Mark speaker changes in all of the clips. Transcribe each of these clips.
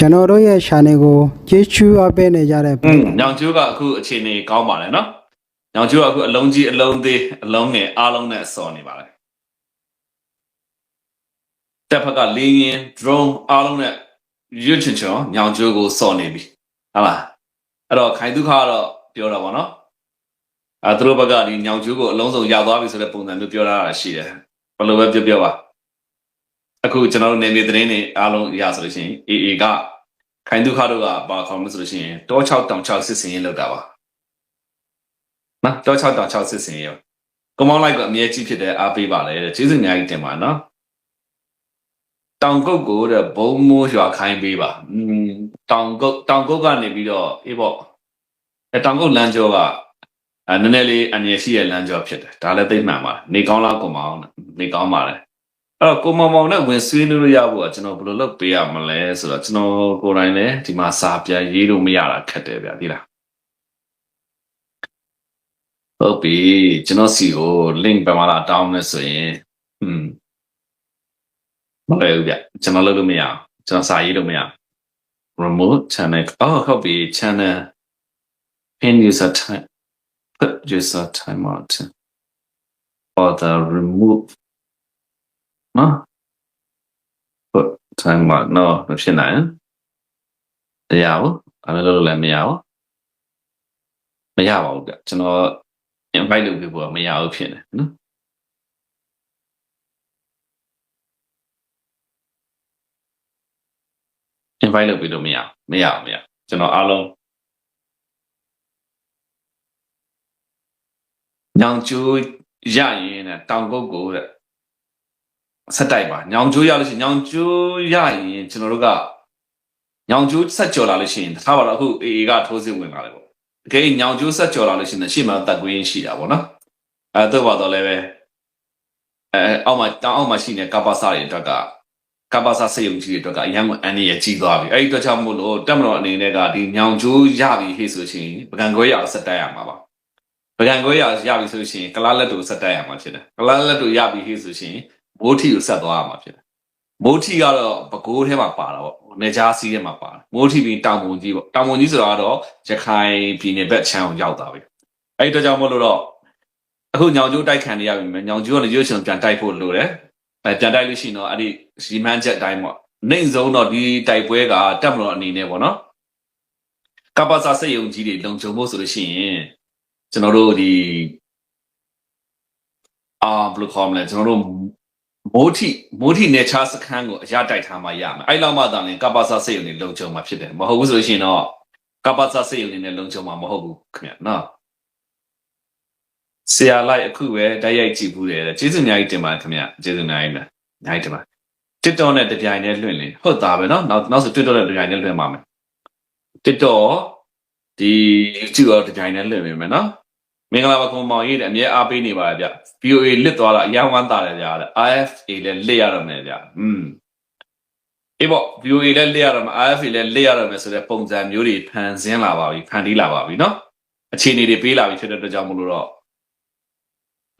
Speaker 1: ကျွန်တော်တို့ရဲ့ channel ကိုကျေးဇူးအပ်ပေးနေကြတဲ့
Speaker 2: อืมညောင်ကျိုးကအခုအခြေအနေကောင်းပါတယ်နော်ညောင်ကျိုးကအခုအလုံးကြီးအလုံးသေးအလုံးငယ်အားလုံးနဲ့စော်နေပါတယ်တက်ဖက်ကလေးရင် drone အားလုံးနဲ့ရွတ်ချင်ချောညောင်ကျိုးကိုစော်နေပြီဟုတ်လားအဲ့တော့ခိုင်ဒုက္ခကတော့ပြောတာပေါ့နော်အဲသူတို့ဘက်ကဒီညောင်ကျိုးကိုအလုံးစုံရောက်သွားပြီဆိုတဲ့ပုံစံမျိုးပြောတာရှိတယ်ဘယ်လိုပဲပြောပြောပါ အခုကျွန်တော်တို့နေနေသတင်းတွေအားလုံးရဆိုလို့ရှိရင် AA ကခိုင်ဒုက္ခတို့ကဘာခေါ်မလဲဆိုလို့ရှိရင်တော6တောင်6စစ်စင်ရေးလောက်တာပါနော်တော6တောင်6စစ်စင်ရေးရောကမောင်းလိုက်ကအမြဲကြီးဖြစ်တဲ့အားပေးပါလေတဲ့ကျေးဇူးအများကြီးတင်ပါနော်တောင်ကုတ်ကိုတဲ့ဘုံမိုးရွာခိုင်းပေးပါอืมတောင်ကုတ်တောင်ကုတ်ကနေပြီးတော့အေးပေါ့အဲတောင်ကုတ်လမ်းကျောကအဲနည်းနည်းလေးအငြင်းရှိရဲ့လမ်းကျောဖြစ်တယ်ဒါလည်းသိမှန်ပါတယ်နေကောင်းလားကိုမောင်းနေကောင်းပါလေ အဲ့တော့ကိုမောင်မောင်နဲ့ဝင်ဆွေးနွေးလို့ရဖို့ကကျွန်တော်ဘယ်လိုလုပ်ပေးရမလဲဆိုတော့ကျွန်တော်ကိုယ်တိုင်လည်းဒီမှာစာပြန်ရေးလို့မရတာခက်တယ်ဗျာဒီလားဟုတ်ပြီကျွန်တော်စီကို link ပဲမလားတောင်းမယ်ဆိုရင်อืมမလဲဘူးဗျကျွန်တော်လုပ်လို့မရအောင်ကျွန်တော်စာရေးလို့မရအောင် remote channel အော်ဟုတ်ပြီ channel pin user time put user time out or the remove နော် put time out no မဖြစ်နိုင်ဘူးမရဘူးအဲ့လိုလုပ်လို့လည်းမရဘူးမရပါဘူးဗျကျွန်တော် invite လုပ်ပေးဖို့ကမရဘူးဖြစ်နေနော် invite လုပ်ပေးလို့မရဘူးမရဘူးမရဘူးကျွန်တော်အားလုံးညောင်ကျိုးရရင်တဲ့တောင်ကုတ်ကိုတဲ့ ဆက်တိုက်ပါညောင်ကျိုးရလို့ရှိရင်ညောင်ကျိုးရရင်ကျွန်တော်တို့ကညောင်ကျိုးဆက်ကြော်လာလို့ရှိရင်ထားပါတော့အခု AA ကထိုးစစ်ဝင်လာတယ်ပေါ့တကယ်ညောင်ကျိုးဆက်ကြော်လာလို့ရှိရင်ရှေ့မှာတက်ကွင်းရှိတာပေါ့နော်အဲတော့ပါတော့လည်းပဲအဲအောက်မှာတောင်အောက်မှာရှိနေတဲ့ကပ္ပစာတွေအတွက်ကကပ္ပစာစေယုံကြီးတွေအတွက်ကအရန်ကိုအန်ရည်ကြီးသွားပြီအဲ့ဒီအတွက်ကြောင့်မို့လို့တက်မတော်အနေနဲ့ကဒီညောင်ကျိုးရပြီဟေ့ဆိုရှင်ပကံခွဲရအောင်ဆက်တက်ရမှာပါပကံခွဲရရပြီဆိုရှင်ကလားလက်တို့ဆက်တက်ရမှာဖြစ်တယ်ကလားလက်တို့ရပြီဟေ့ဆိုရှင် မိုးထီကိုဆက်သွားရမှာဖြစ်တယ်မိုးထီကတော့ပကိုးထဲမှာပါတာပေါ့နေကြားစီးထဲမှာပါတယ်မိုးထီပြီးတောင်ပုံကြီးပေါ့တောင်ပုံကြီးဆိုတာကတော့ရခိုင်ပြည်နယ်ဘက်ချမ်းကိုရောက်သွားပြီအဲ့ဒီအတွက်ကြောင့်မို့လို့တော့အခုညောင်ကျိုးတိုက်ခံနေရပြီမယ်ညောင်ကျိုးကလည်းရွှေချွန်ပြန်တိုက်ဖို့လိုတယ်အဲပြန်တိုက်လို့ရှိရင်တော့အဲ့ဒီရီမန်းချက်အတိုင်းပေါ့နှိမ့်ဆုံးတော့ဒီတိုက်ပွဲကတက်မလို့အနေနဲ့ပေါ့နော်ကပ္ပစာစိတ်ယုံကြီးတွေလုံခြုံဖို့ဆိုလို့ရှိရင်ကျွန်တော်တို့ဒီအာဘယ်လိုခေါ်မလဲကျွန်တော်တို့ မိုးထီမိုးထီနေချာစခန်းကိုအရတိုက်ထားမှရမယ်အဲ့လောက်မှသာလင်ကပ္ပစာစိတ်ယုံတွေလုံခြုံမှာဖြစ်တယ်မဟုတ်ဘူးဆိုလို့ရှိရင်တော့ကပ္ပစာစိတ်ယုံတွေနဲ့လုံခြုံမှာမဟုတ်ဘူးခင်ဗျနော်ဆရာလိုက်အခုပဲတိုက်ရိုက်ကြည့်ဘူးတယ်ကျေးဇူးအများကြီးတင်ပါတယ်ခင်ဗျကျေးဇူးအများကြီးပါအများကြီးတင်ပါ TikTok နဲ့တပြိုင်တည်းလွှင့်လေဟုတ်သားပဲเนาะနောက်နောက်ဆို TikTok နဲ့တပြိုင်တည်းလွှင့်ပါမယ် TikTok ဒီ YouTube ရောတပြိုင်တည်းလွှင့်ပေးမယ်เนาะ မင်္ဂလာပါကွန်မောင်ရေးတယ်အမြဲအားပေးနေပါဗျ VOA လစ်သွားတာအရန်ဝမ်းသာတယ်ဗျာ IFA လည်းလစ်ရတော့မယ်ဗျอืมအေးပေါ့ VOA လည်းလစ်ရတော့မယ် IFA လည်းလစ်ရတော့မယ်ဆိုတဲ့ပုံစံမျိုးတွေဖန်ဆင်းလာပါပြီဖန်တီးလာပါပြီเนาะအခြေအနေတွေပေးလာပြီဖြစ်တဲ့အတွက်ကြောင့်မလို့တော့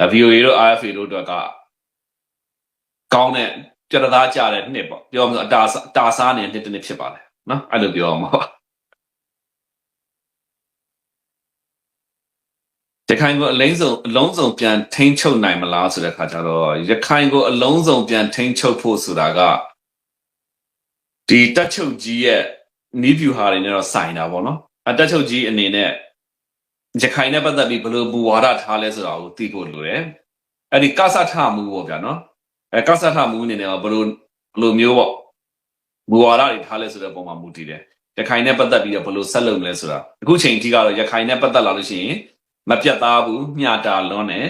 Speaker 2: အဲ VOA တို့ IFA တို့အတွက်ကကောင်းတဲ့ကြရသားကြတဲ့နှစ်ပေါ့ပြောမှဆိုအတာအတာစားနေတဲ့နှစ်တစ်နှစ်ဖြစ်ပါတယ်နော်အဲ့လိုပြောမှာပါ ရခိုင်ကိုအလုံးစုံအလုံးစုံပြန်ထိန်းချုပ်နိုင်မလားဆိုတဲ့ခါကျတော့ရခိုင်ကိုအလုံးစုံပြန်ထိန်းချုပ်ဖို့ဆိုတာကဒီတက်ချုပ်ကြီးရဲ့နီးဗျူဟာတွေနဲ့တော့ဆိုင်တာပေါ့နော်အတက်ချုပ်ကြီးအနေနဲ့ရခိုင်နဲ့ပတ်သက်ပြီးဘယ်လိုဘူဝါဒထားလဲဆိုတာကိုသိဖို့လိုတယ်အဲ့ဒီကဆထမှုပေါ့ဗျာနော်အဲကဆထမှုအနေနဲ့ကဘယ်လိုဘယ်လိုမျိုးပေါ့ဘူဝါဒတွေထားလဲဆိုတဲ့ပုံမှာမူတည်တယ်ရခိုင်နဲ့ပတ်သက်ပြီးတော့ဘယ်လိုဆက်လုပ်မလဲဆိုတာအခုချိန်ထိကတော့ရခိုင်နဲ့ပတ်သက်လာလို့ရှိရင် မပြတ်သားဘူးမျှတာလွန်းတယ်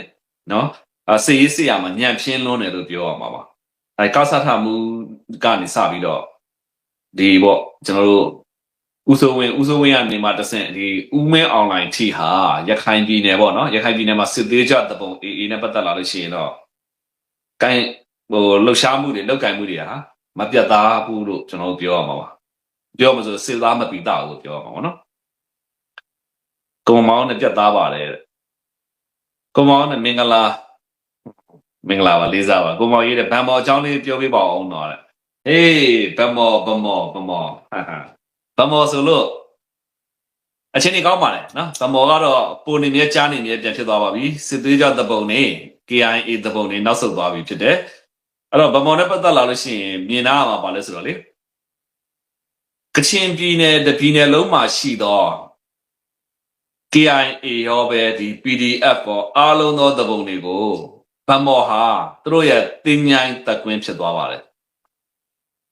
Speaker 2: နော်အစေးစေးရမှာညံ့ဖျင်းလွန်းတယ်လို့ပြောရမှာပါအဲကဆထမှုကနေစပြီးတော့ဒီပေါ့ကျွန်တော်တို့ဦးစိုးဝင်းဦးစိုးဝင်းကနေမှတဆင့်ဒီဦးမင်းအွန်လိုင်းထီဟာရခိုင်ပြည်နယ်ပေါ့နော်ရခိုင်ပြည်နယ်မှာစစ်သေးကြတပုံအေးအေးနဲ့ပတ်သက်လာလို့ရှိရင်တော့ကိုင်ဟိုလှုပ်ရှားမှုတွေလောက်ကင်မှုတွေဟာမပြတ်သားဘူးလို့ကျွန်တော်တို့ပြောရမှာပါပြောမှဆိုစေသားမပီတာဘူးလို့ပြောရမှာပေါ့နော် ကုံမောင်းနဲ့ပြတ်သားပါတယ်တဲ့ကုံမောင်းနဲ့မင်္ဂလာမင်္ဂလာပါလေးစားပါကုံမောင်းရေးတဲ့ဗန်မော်အကြောင်းလေးပြောပြပါအောင်တော့တဲ့ဟေးဗမောဗမောဗမောဟာဟာဗမောဆိုလို့အချင်းကြီးကောင်းပါလေနော်ဗမောကတော့ပုံနေမြဲကြားနေမြဲပြန်ဖြစ်သွားပါပြီစစ်သွေးကြောသဘုံနေ KIA သဘုံနေနောက်ဆုတ်သွားပြီဖြစ်တယ်အဲ့တော့ဗမောနဲ့ပတ်သက်လာလို့ရှိရင်မြင်နာမှာပါလဲဆိုတော့လေကချင်ပြည်နယ်တပြည်နယ်လုံးမှာရှိသော KIA ရောပဲဒီ PDF ရောအားလုံးသောသဘုံတွေကိုဗမောဟာသူတို့ရဲ့တင်ញိုင်းတက်ကွင်းဖြစ်သွားပါတယ်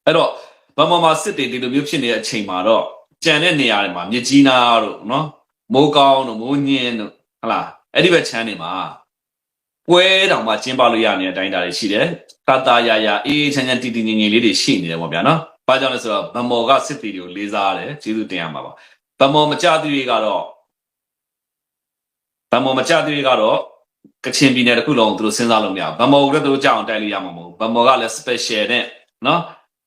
Speaker 2: အဲ့တော့ဗမောမှာစစ်တွေဒီလိုမျိုးဖြစ်နေတဲ့အချိန်မှာတော့ကြံတဲ့နေရာတွေမှာမြစ်ကြီးနားတို့နော်မိုးကောင်းတို့မိုးညင်းတို့ဟလာအဲ့ဒီဘက်ချမ်းတွေမှာပွဲတောင်မှကျင်းပလို့ရနေတဲ့အတိုင်းအတာတွေရှိတယ်တာတာယာယာအေးအေးချမ်းချမ်းတီတီငင်ငင်လေးတွေရှိနေတယ်ပေါ့ဗျာနော်ဘာကြောင့်လဲဆိုတော့ဗမောကစစ်တီတွေကိုလေးစားရတယ်ကျေးဇူးတင်ရမှာပါဗမောမကြသူတွေကတော့ ဗမော်မကြသေးကတော့ကချင်ပြည်နယ်တစ်ခုလုံးသူတို့စဉ်းစားလို့မရဘူးဗမော်ကသူတို့ကြောက်အောင်တိုက်လို့ရမှာမဟုတ်ဘူးဗမော်ကလည်း special နဲ့နော်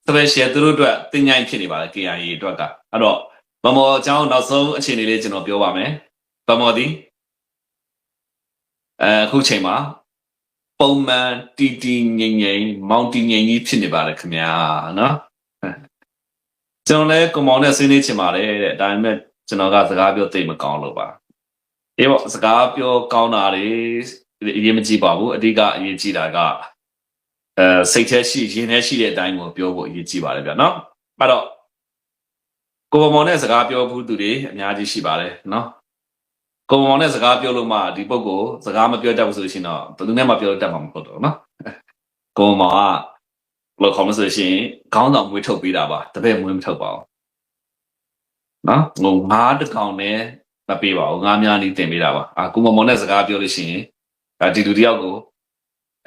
Speaker 2: special သူတို့အတွက်တင်ញိုင်းဖြစ်နေပါတယ် KIA အတွက်ကအဲ့တော့ဗမော်အကြောင်းနောက်ဆုံးအခြေအနေလေးကျွန်တော်ပြောပါမယ်ဗမော်ဒီအဲအခုချိန်မှာပုံမှန်တီတီငိမ့်ငိမ့်မောင်တီငိမ့်ကြီးဖြစ်နေပါတယ်ခင်ဗျာနော်ကျွန်တော်လည်းကွန်မောင်နဲ့ဆွေးနွေးချင်ပါတယ်တဲ့ဒါပေမဲ့ကျွန်တော်ကစကားပြောသိမကောင်းလို့ပါ အေးပေါ့စကားပြောကောင်းတာတွေအရေးမကြီးပါဘူးအဓိကအရေးကြီးတာကအဲစိတ်ထဲရှိရင်ထဲရှိတဲ့အတိုင်းကိုပြောဖို့အရေးကြီးပါတယ်ဗျာနော်အဲ့တော့ကိုယ်မောင်နဲ့စကားပြောဘူးသူတွေအများကြီးရှိပါတယ်နော်ကိုယ်မောင်နဲ့စကားပြောလို့မှဒီပုဂ္ဂိုလ်စကားမပြောတတ်ဘူးဆိုလို့ရှိရင်တော့ဘယ်သူနဲ့မှပြောတတ်မှာမဟုတ်တော့နော်ကိုယ်မောင်ကလို့ခေါ်မဆိုရှင်ခေါင်းဆောင်မွေးထုတ်ပေးတာပါတပည့်မွေးမထုတ်ပါဘူးနော်ငိုငါးတကောင်နဲ့ မပေးပါဘူးငါးများနေတင်ပေးတာပါအာကိုမမောင်နဲ့စကားပြောလို့ရှိရင်အဲဒီလူတယောက်ကို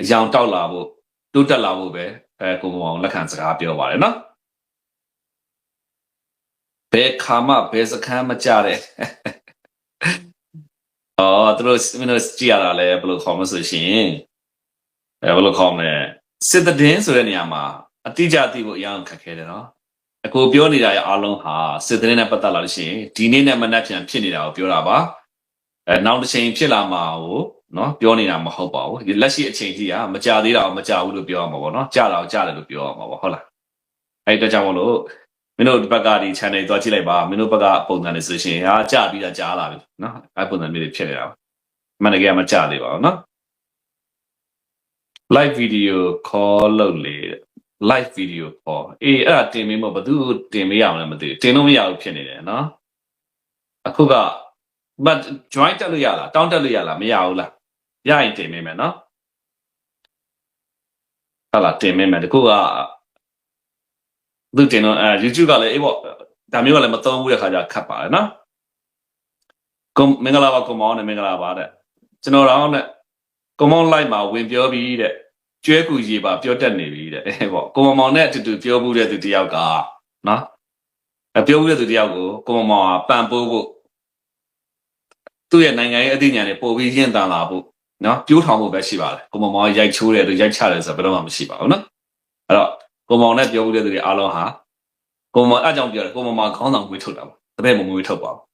Speaker 2: အယောင်တောက်လာဖို့တိုးတက်လာဖို့ပဲအဲကိုမမောင်လက်ခံစကားပြောပါတယ်နော်ဘယ်ခါမှဘယ်စခန်းမကြတဲ့အော်သူတို့မင်းတို့ကြည့်ရတာလဲဘယ်လိုခေါ်မလဲဆိုရှင်အဲဘယ်လိုခေါ်မလဲစစ်တဲ့င်းဆိုတဲ့နေရာမှာအတိအကျသိဖို့အရင်ခက်ခဲတယ်နော် အကိုပြောနေတာရဲ့အားလုံးဟာစစ်တရင်နဲ့ပတ်သက်လာလို့ရှိရင်ဒီနေ့နဲ့မနက်ဖြန်ဖြစ်နေတာကိုပြောတာပါအဲနောက်တစ်ချိန်ဖြစ်လာမှာကိုနော်ပြောနေတာမဟုတ်ပါဘူးဒီလက်ရှိအချိန်ကြီးကမကြသေးတာကိုမကြဘူးလို့ပြောရမှာပေါ့နော်ကြတာကိုကြတယ်လို့ပြောရမှာပေါ့ဟုတ်လားအဲဒီတော့ကြောင့်မလို့မင်းတို့ဒီဘက်ကဒီ channel သွားကြည့်လိုက်ပါမင်းတို့ဘက်ကပုံစံတွေဆိုရှင်ဟာကြပြီးတာကြားလာပြီနော်အဲပုံစံမျိုးတွေဖြစ်နေတာပါမနက်ကမကြသေးပါဘူးနော် live video call လုပ်လေတဲ့ live video call အေးအဲ့ဒါတင်မေးမဘယ်သူတင်မေးရမလဲမသိဘူးတင်လို့မရဘူးဖြစ်နေတယ်နော်အခုက but join တက်လို့ရလားတောင်းတက်လို့ရလားမရဘူးလားရရင်တင်မေးမယ်နော်ဟာလာတင်မေးမယ်တကူကသူတင်တော့အဲ YouTube ကလည်းအေးပေါ့ဒါမျိုးကလည်းမသုံးဘူးတဲ့ခါကျခတ်ပါတယ်နော်ကွန်မင်္ဂလာပါကွန်မောင်းနဲ့မင်္ဂလာပါတဲ့ကျွန်တော်တော့နဲ့ကွန်မောင်း live မှာဝင်ပြောပြီးတဲ့ ကျွဲကူရေပါပြောတတ်နေပြီတဲ့အဲပေါ့ကိုမမောင်နဲ့အတူတူပြောဘူးတဲ့သူတယောက်ကနော်အပြောဘူးတဲ့သူတယောက်ကိုကိုမမောင်ကပန်ပိုးဖို့သူ့ရဲ့နိုင်ငံရေးအသိဉာဏ်တွေပို့ပြီးရင့်တန်လာဖို့နော်ပြိုးထောင်ဖို့ပဲရှိပါတယ်ကိုမမောင်ရိုက်ချိုးတယ်သူရိုက်ချတယ်ဆိုတော့ဘယ်တော့မှမရှိပါဘူးနော်အဲ့တော့ကိုမောင်နဲ့ပြောဘူးတဲ့သူတွေအားလုံးဟာကိုမောင်အကြောင်းပြောတယ်ကိုမမောင်ခေါင်းဆောင်မွေးထုတ်တာပါတပည့်မမွေးထုတ်ပါဘူး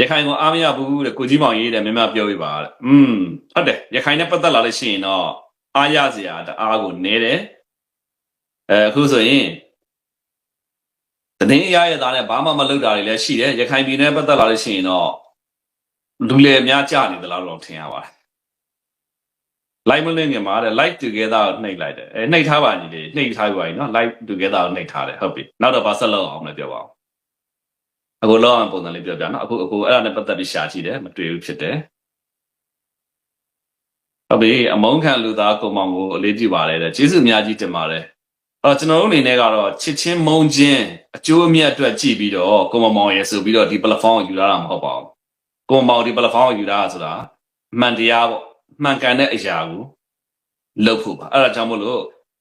Speaker 2: ရခိုင်ကိုအားမရဘူးတဲ့ကိုကြီးမောင်ရေးတယ်မင်းမပြောပြပါတဲ့อืมဟုတ်တယ်ရခိုင်နဲ့ပတ်သက်လာလို့ရှိရင်တော့အားရစရာတအားကိုနဲတယ်အဲအခုဆိုရင်တင်းရရသားနဲ့ဘာမှမလုပ်တာတွေလည်းရှိတယ်ရခိုင်ပြည်နယ်ပတ်သက်လာလို့ရှိရင်တော့လူလေအများကြနေသလားတော့ထင်ရပါတယ် live မလင်းငယ်မှာတဲ့ live together ကိုနှိပ်လိုက်တယ်အဲနှိပ်ထားပါညီလေးနှိပ်ထားပါပြီနော် live together ကိုနှိပ်ထားတယ်ဟုတ်ပြီနောက်တော့ဘာဆက်လုပ်အောင်လဲပြောပါဦး အခုလောက်အောင်ပုံစံလေးပြောပြနော်အခုအခုအဲ့ဒါနဲ့ပတ်သက်ပြီးရှာကြည့်တယ်မတွေ့ဘူးဖြစ်တယ်ဟုတ်ပြီအမုန်းခံလူသားကိုမောင်ကိုအလေးပြုပါတယ်တဲ့ကျေးဇူးအများကြီးတင်ပါတယ်အဲ့တော့ကျွန်တော်တို့အနေနဲ့ကတော့ချစ်ချင်းမုန်းချင်းအကျိုးအမြတ်အတွက်ကြည့်ပြီးတော့ကိုမောင်မောင်ရဲ့ဆိုပြီးတော့ဒီ platform ကိုယူလာတာမဟုတ်ပါဘူးကိုမောင်မောင်ဒီ platform ကိုယူလာတာဆိုတာအမှန်တရားပေါ့မှန်ကန်တဲ့အရာကိုလုပ်ဖို့ပါအဲ့ဒါကြောင့်မို့လို့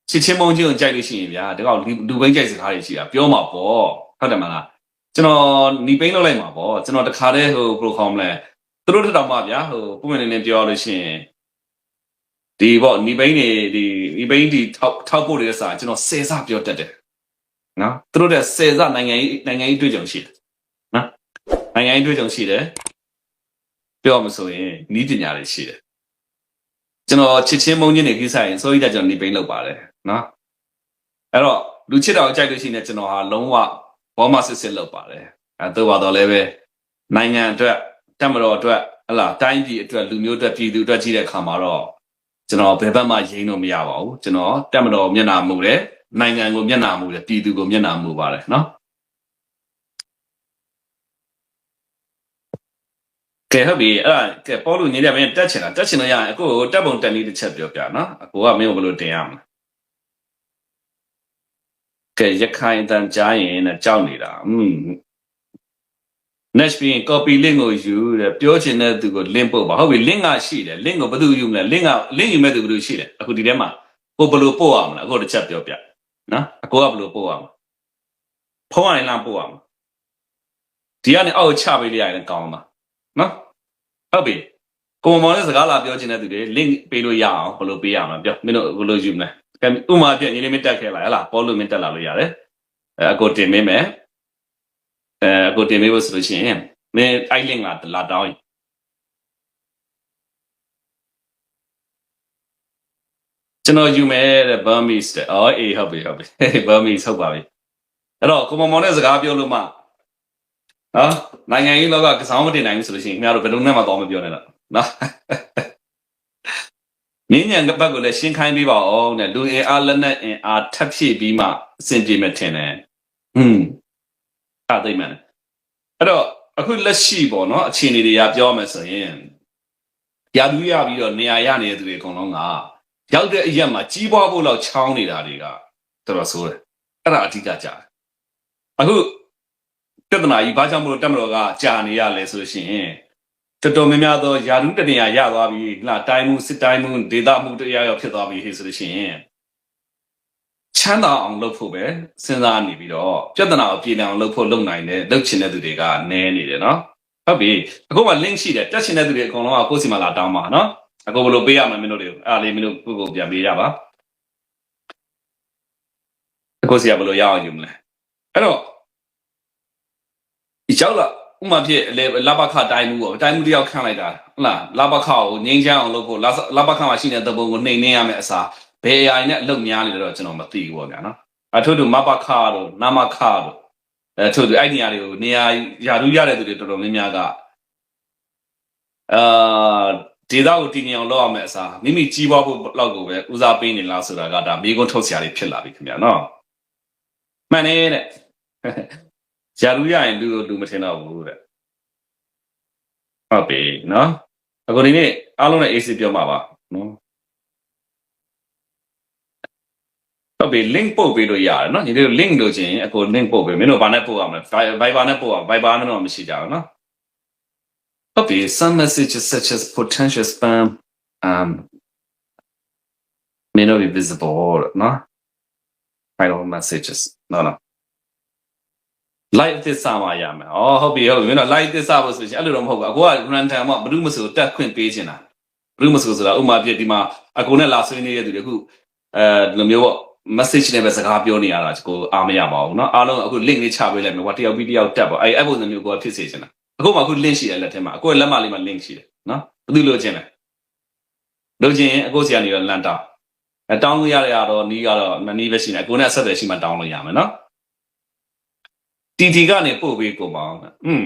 Speaker 2: ချစ်ချင်းမုန်းချင်းကိုကြိုက်လို့ရှိရင်ဗျာဒီကောင်လူလူဘိန်းကြိုက်စကားတွေရှိတာပြောမှာပေါ့ဟုတ်တယ်မလား ကျွန်တော်နီပိန်းလောက်လိုက်မှာပေါ့ကျွန်တော်တခါတည်းဟို program လဲသူတို့တက်တော့မှဗျာဟိုပုံမှန်နေနေပြောရလို့ရှိရင်ဒီပေါ့နီပိန်းနေဒီနီပိန်းဒီထောက်ထောက်ဖို့တဲ့စာကျွန်တော်စေစပြောတတ်တယ်နော်သူတို့တဲ့စေစနိုင်ငံရေးနိုင်ငံရေးတွေ့ကြုံရှိတယ်နော်နိုင်ငံရေးတွေ့ကြုံရှိတယ်ပြောမှဆိုရင်နီးပညာတွေရှိတယ်ကျွန်တော်ချစ်ချင်းမုန်းချင်းတွေကိစ္စရင်စိုးရိမ်တဲ့ကျွန်တော်နေပိန်းလောက်ပါတယ်နော်အဲ့တော့လူချစ်တော်ကြိုက်လို့ရှိရင်ကျွန်တော်ဟာလုံးဝ ဘောမစစ်စစ်လုပ်ပါတယ်အဲတော့ပါတော့လည်းပဲနိုင်ငံအတွက်တက်မတော်အတွက်ဟလာတိုင်းပြည်အတွက်လူမျိုးအတွက်ပြည်သူအတွက်ကြည့်တဲ့အခါမှာတော့ကျွန်တော်ဘယ်ဘက်မှယိမ်းလို့မရပါဘူးကျွန်တော်တက်မတော်မျက်နှာမူတယ်နိုင်ငံကိုမျက်နှာမူတယ်ပြည်သူကိုမျက်နှာမူပါတယ်နော်ကဲဟုတ်ပြီအဲ့ဒါကဲပေါ်လို့ညီတယ်မင်းတက်ချင်တာတက်ချင်လို့ရရင်အခုကိုတက်ပုံတက်နည်းတစ်ချက်ပြောပြနော်အခုကမင်းကိုဘယ်လိုတင်ရမလဲ ကဲရခိုင်အတန်ကြားရင်နဲ့ကြောက်နေတာอืม next ပြီးရင် copy link ကိုယူတယ်ပြောချင်တဲ့သူကို link ပို့ပါဟုတ်ပြီ link ကရှိတယ် link ကိုဘယ်သူယူမလဲ link က link ယူမဲ့သူဘယ်သူရှိတယ်အခုဒီထဲမှာကိုဘယ်လိုပို့ရမလဲအခုတစ်ချက်ပြောပြနော်အခုကဘယ်လိုပို့ရမလဲဖုန်းကနေလမ်းပို့ရမလားဒီကနေအောက်ချပေးလိုက်ရင်ကောင်းမှာနော်ဟုတ်ပြီကိုမမောင်နဲ့စကားလာပြောချင်တဲ့သူတွေ link ပေးလို့ရအောင်ဘယ်လိုပေးရမလဲပြောမင်းတို့ဘယ်လိုယူမလဲကဲ ဥမာပြညီလေးမတက်ခဲ့လာဟဲ့လားပေါ်လို့မင်းတက်လာလို့ရတယ်အဲအကိုတင်ပေးမယ်အဲအကိုတင်ပေးဖို့ဆိုလို့ရှိရင်မင်းအိုက်လင့်ကလာတောင်းရင်ကျွန်တော်ယူမယ်တဲ့ Burmese တဲ့အော်အေးဟုတ်ပြီဟုတ်ပြီ Burmese ဟုတ်ပါပြီအဲ့တော့ကိုမမောင်နဲ့စကားပြောလို့မှနော်နိုင်ငံရေးလောကကစားမတင်နိုင်ဘူးဆိုလို့ရှိရင်ခင်ဗျားတို့ဘယ်လိုနဲ့မှတော့မပြောနဲ့တော့နော် မင်းညံကပတ်ကိုလည်းရှင်းခိုင်းပေးပါအောင်တဲ့လူအင်အားလက်နက်အင်အားထပ်ဖြည့်ပြီးမှအဆင်ပြေမယ်ထင်တယ်ဟွန်းအဲ့သိမှန်တယ်အဲ့တော့အခုလက်ရှိပေါ့နော်အခြေအနေတွေကပြောမယ်ဆိုရင်ရာလူရပြီးတော့နေရာရနေတဲ့သူတွေအကုန်လုံးကရောက်တဲ့အရက်မှာကြီးပွားဖို့လောက်ချောင်းနေတာတွေကတော်တော်ဆိုးတယ်အဲ့ဒါအဓိကကြာတယ်အခုပြဿနာကြီးဘာကြောင့်မလို့တက်မတော်ကကြာနေရလဲဆိုလို့ရှိရင် တော်တော်များများသောယာရုတနေရာရသွားပြီဟလာတိုင်းမှုစစ်တိုင်းမှုဒေသမှုတရားရောက်ဖြစ်သွားပြီဟေ့ဆိုလို့ရှိရင်ချမ်းသာအောင်လုပ်ဖို့ပဲစဉ်းစားနေပြီးတော့ပြဿနာကိုပြည်အောင်လုပ်ဖို့လုပ်နိုင်တဲ့လုပ်ချင်တဲ့သူတွေကနည်းနေတယ်နော်ဟုတ်ပြီအခုမှ link ရှိတယ်တက်ချင်တဲ့သူတွေအကုန်လုံးကကိုယ့်စီမှာလာတောင်းပါနော်အခုဘယ်လိုပေးရမလဲမင်းတို့တွေအဲ့ဒါလေးမင်းတို့ကိုယ့်ကိုယ်ပြန်ပေးရပါကိုယ့်စီကဘယ်လိုရအောင်ယူမလဲအဲ့တော့ဒီကြောက်လာ ဥမာဖြစ်လေလဘခတိုင်းမှုပေါ့တိုင်းမှုတယောက်ခန့်လိုက်တာဟုတ်လားလဘခကိုငိမ့်ချမ်းအောင်လုပ်ဖို့လလဘခမှာရှိနေတဲ့ပုံကိုနှိမ်နှင်းရမယ်အစားဘယ်အရာနဲ့အလုပ်များနေလဲတော့ကျွန်တော်မသိဘူးပေါ့ဗျာနော်အထို့တူမဘခတို့နမခတို့အဲထို့တူအဲ့ဒီနေရာတွေကိုနေရာယာရူရတဲ့သူတွေတော်တော်များများကအာဒေတာကိုတည်ငြိမ်အောင်လုပ်ရမယ်အစားမိမိကြီးပွားဖို့လောက်ကိုပဲဦးစားပေးနေလားဆိုတာကဒါမိကုန်းထုတ်စရာတွေဖြစ်လာပြီခင်ဗျာနော်မှန်နေတဲ့ ဂျာလူရရင်လူလိုလူမထင်တော့ဘူးတဲ့ဟုတ်ပြီနော်အခုဒီနေ့အားလုံးနဲ့ AC ပြောမှာပါနော်ဟုတ်ပြီ link ပို့ပေးလို့ရတယ်နော်ညီတို့ link လို့ချင်းအကို link ပို့ပေးမင်းတို့ဘာနဲ့ပို့ရမလဲ Viber နဲ့ပို့ရ Viber နဲ့တော့မရှိကြဘူးနော်ဟုတ်ပြီ some messages such as potential spam um may not be visible နော် final messages no no live သစ္စာမှာရမယ်။အော်ဟုတ်ပြီဟုတ်ပြီမင်းတို့ live သစ္စာဖို့ဆိုရင်အဲ့လိုတော့မဟုတ်ဘူး။အကိုက random မှာဘယ်သူမှမဆိုတက်ခွင့်ပေးချင်တာ။ဘယ်သူမှမဆိုဆိုတာဥမာပြဒီမှာအကိုနဲ့လာဆွေးနေတဲ့သူတွေအခုအဲဒီလိုမျိုးပေါ့ message နဲ့ပဲစကားပြောနေရတာကိုအားမရပါဘူးเนาะအားလုံးအခု link လေးချပေးလိုက်မယ်။ဟိုတယောက်ပြီးတယောက်တက်ပေါ့။အဲ့အဲ့ပုံစံမျိုးကိုကဖြစ်စေချင်တာ။အခုမှအခု link ရှိတယ်လက်ထဲမှာအကိုရဲ့လက်မလေးမှာ link ရှိတယ်เนาะဘယ်သူလိုချင်လဲ။လိုချင်ရင်အကိုစီကနေတော့လန်တောင်း။အဲတောင်းလို့ရရတော့နီးကတော့မနီးပဲရှိနေအကိုနဲ့အဆက်အသွယ်ရှိမှတောင်းလို့ရမယ်เนาะ။ တီတီကနေပို့ပေးကုန်ပါအောင်။อืม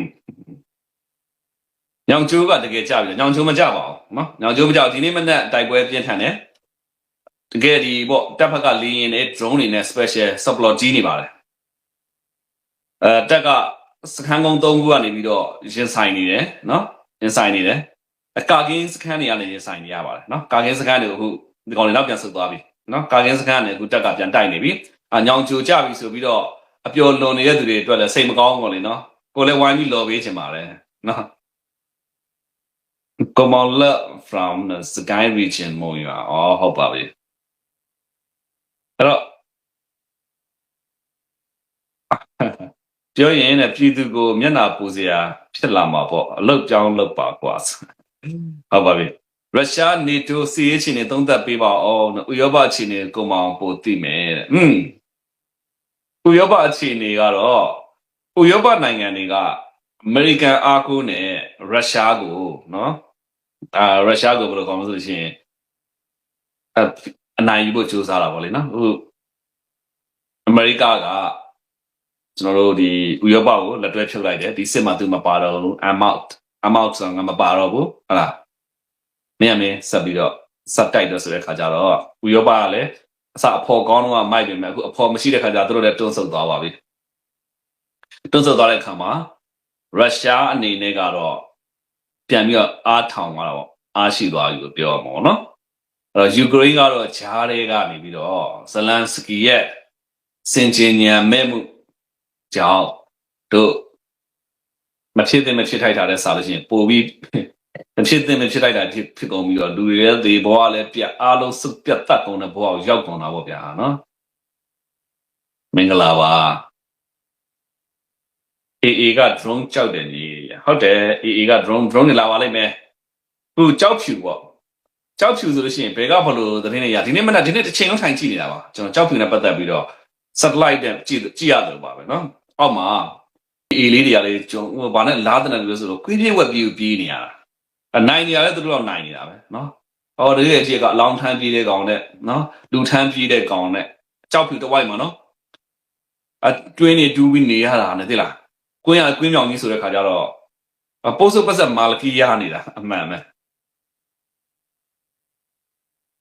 Speaker 2: ညောင်ကျိုးကတကယ်ကြပြီ။ညောင်ကျိုးမကြပါဘူး။နော်။ညောင်ကျိုးမကြဘူးဒီနေ့မနေ့တိုက်ပွဲပြင်းထန်တယ်။တကယ်ဒီပေါ့တပ်ဖက်ကလေရင်နဲ့ drone တွေနဲ့ special support ကြီးနေပါတယ်။အဲတက်ကစခန်းကုန်း၃ခုကနေပြီးတော့ရင်ဆိုင်နေတယ်နော်။ရင်ဆိုင်နေတယ်။အကာကင်းစခန်းတွေကနေရင်ဆိုင်နေရပါတယ်နော်။ကာကင်းစခန်းတွေအခုဒီကောင်တွေတော့ပြန်ဆုတ်သွားပြီနော်။ကာကင်းစခန်းကနေအခုတက်ကပြန်တိုက်နေပြီ။အညောင်ကျိုးကြပြီဆိုပြီးတော့ အပျော်လွန်နေတဲ့သူတွေအတွက်လည်းစိတ်မကောင်းဘူးလေနော်ကိုလည်းဝိုင်းပြီးလော်ပေးချင်ပါတယ်နော် Komala from the Sky region မို့ရအော်ဟုတ်ပါပြီအဲ့တော့ပြောရင်လည်းပြည်သူကိုမျက်နှာပူစရာဖြစ်လာမှာပေါ့အလုတ်ကြောင်းလုတ်ပါကွာဟုတ်ပါပြီရုရှားနေတိုစီးချင်းနေသုံးသက်ပေးပါအောင်ဥရောပချင်းနေကိုမအောင်ပို့သိမယ်တဲ့อืม ဥရောပအခြေအနေကတော့ဥရောပနိုင်ငံတွေကအမေရိကန်အားကိုးနဲ့ရုရှားကိုနော်အာရုရှားကိုဘယ်လိုကောင်းလို့ဆိုလို့ရှိရင်အအနိုင်ယူဖို့ကြိုးစားတာပေါ့လေနော်အခုအမေရိကကကျွန်တော်တို့ဒီဥရောပကိုလက်တွဲဖြုတ်လိုက်တယ်ဒီစစ်မှာသူမပါတော့ဘူး I'm out I'm out ဆိုတော့ငါမပါတော့ဘူးဟုတ်လားမင်းအမင်းဆက်ပြီးတော့စက်တိုက်တော့ဆိုတဲ့ခါကျတော့ဥရောပကလည်း အစအဖော်ကောင်းတော့မိုက်ပြီမဲ့အခုအဖော်မရှိတဲ့ခါကျသူတို့လည်းတွန်းဆုတ်သွားပါပြီတွန်းဆုတ်သွားတဲ့ခါမှာရုရှားအနေနဲ့ကတော့ပြန်ပြီးတော့အားထောင်သွားတော့အားရှိသွားပြီလို့ပြောရမှာပေါ့နော်အဲ့တော့ယူကရိန်းကတော့ဂျားတွေကနေပြီးတော့ဇလန်စကီရဲ့စင်ဂျင်နီယာမဲ့မှုကြောင့်တို့မဖြစ်တဲ့မဖြစ်ထိုက်တာတဲ့စာလို့ရှိရင်ပို့ပြီး မဖြစ်တဲ့မဖြစ်ထိုက်တာဖြစ်ဖြစ်ကုန်ပြီးတော့လူတွေရဲ့ဒီဘဝလည်းပြတ်အားလုံးစုပြတ်တတ်ကုန်တဲ့ဘဝကိုရောက်ကုန်တာပေါ့ဗျာနော်မင်္ဂလာပါ AA က drone ကြောက်တယ်ညီဟုတ်တယ် AA က drone drone နေလာပါလိမ့်မယ်ခုကြောက်ဖြူပေါ့ကြောက်ဖြူဆိုလို့ရှိရင်ဘယ်ကဘလို့သတင်းတွေရဒီနေ့မနက်ဒီနေ့တစ်ချိန်လုံးထိုင်ကြည့်နေတာပါကျွန်တော်ကြောက်ဖြူနဲ့ပတ်သက်ပြီးတော့ satellite နဲ့ကြည့်ကြည့်ရတယ်ပါပဲเนาะအောက်မှာ AA လေးတွေကလေကျွန်တော်ဘာနဲ့လားတဲ့လို့ဆိုတော့ကွင်းပြေးဝက်ပြေးပြေးနေရတာ အနိုင်နေရလဲသူတို့တော့နိုင်နေတာပဲเนาะဟောဒီရဲ့အကြီးကအလောင်းထမ်းပြေးတဲ့ကောင်နဲ့เนาะလူထမ်းပြေးတဲ့ကောင်နဲ့ကြောက်ဖြူတစ်ဝိုက်မှာเนาะအတွင်းနေတူးပြီးနေရတာနဲ့သိလား ကွင်းရကွင်းမြောင်ကြီးဆိုတဲ့ခါကျတော့အပုတ်စုပ်ပတ်ဆက်မာလကီရနေတာအမှန်ပဲ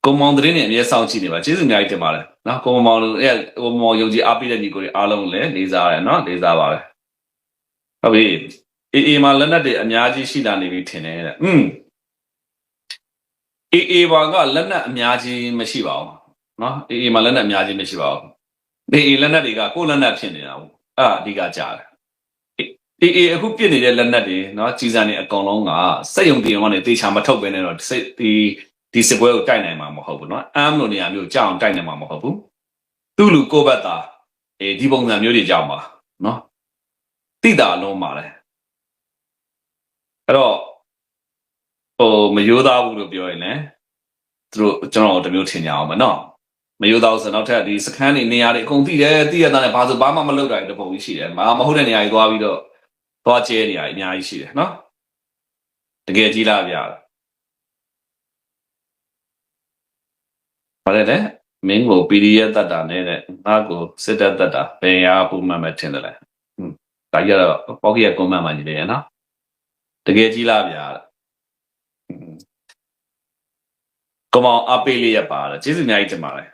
Speaker 2: ကုံမောင်သတင်းနဲ့အမြဲစောင့်ကြည့်နေပါကျေးဇူးအများကြီးတင်ပါတယ်နော်ကုံမောင်တို့အဲကုံမောင်ယုံကြည်အားပေးတဲ့ညီကိုတွေအားလုံးလည်းလေးစားရတယ်နော်လေးစားပါပဲဟုတ်ပြီ အေးအေးမှာလက်နက်တွေအများကြီးရှိလာနေပြီထင်တယ်တဲ့อืมအေးအေးဘာကလက်နက်အများကြီးမရှိပါဘူးနော်အေးအေးမှာလက်နက်အများကြီးမရှိပါဘူးအေးအေးလက်နက်တွေကကိုယ်လက်နက်ဖြစ်နေတာဟုတ်အဲ့ဒါအဓိကကြားတယ် အေးအေးအခုပြစ်နေတဲ့လက်နက်တွေเนาะကြီးစားနေအကောင်လုံးကစက်ယုံတင်ကနေတေချာမထုတ်ဘဲနဲ့တော့စိတ်ဒီဒီစစ်ပွဲကိုတိုက်နိုင်မှာမဟုတ်ဘူးเนาะအမ်းလိုနေရာမျိုးကြောက်အောင်တိုက်နိုင်မှာမဟုတ်ဘူးသူ့လူကိုယ့်ဘက်သားအေးဒီပုံစံမျိုးတွေကြောက်မှာเนาะတိတာလုံးပါလေ အဲ့တော့ဟိုမယိုးသားဘူးလို့ပြောရင်လည်းသူတို့ကျွန်တော်တို့တစ်မျိုးထင်ကြအောင်မနော်မယိုးသားဆိုတော့နောက်ထပ်ဒီစခန်းတွေနေရာတွေအကုန်သိတယ်သိရတဲ့နဲ့ဘာဆိုဘာမှမလုပ်တာတဲ့ပုံကြီးရှိတယ်မမဟုတ်တဲ့နေရာကြီးသွားပြီးတော့သွားကျဲနေရအများကြီးရှိတယ်နော်တကယ်ကြီးလားဗျာဘာလဲလဲမင်းကို PDF တတ်တာနဲ့တဲ့ငါ့ကိုစစ်တပ်တတ်တာဘယ်ရာပုံမှန်ပဲထင်တယ်လဲဟွန်းဒါကြတော့ပေါက်ကြီးကကွန်မန့်မှကြီးတယ်နော် တကယ်ကြီးလားဗျာတဲ့ဟွန်းကောင်းအောင်အပေးလေးရပါတယ်ကျေးဇူးအများကြီးတင်ပါတယ်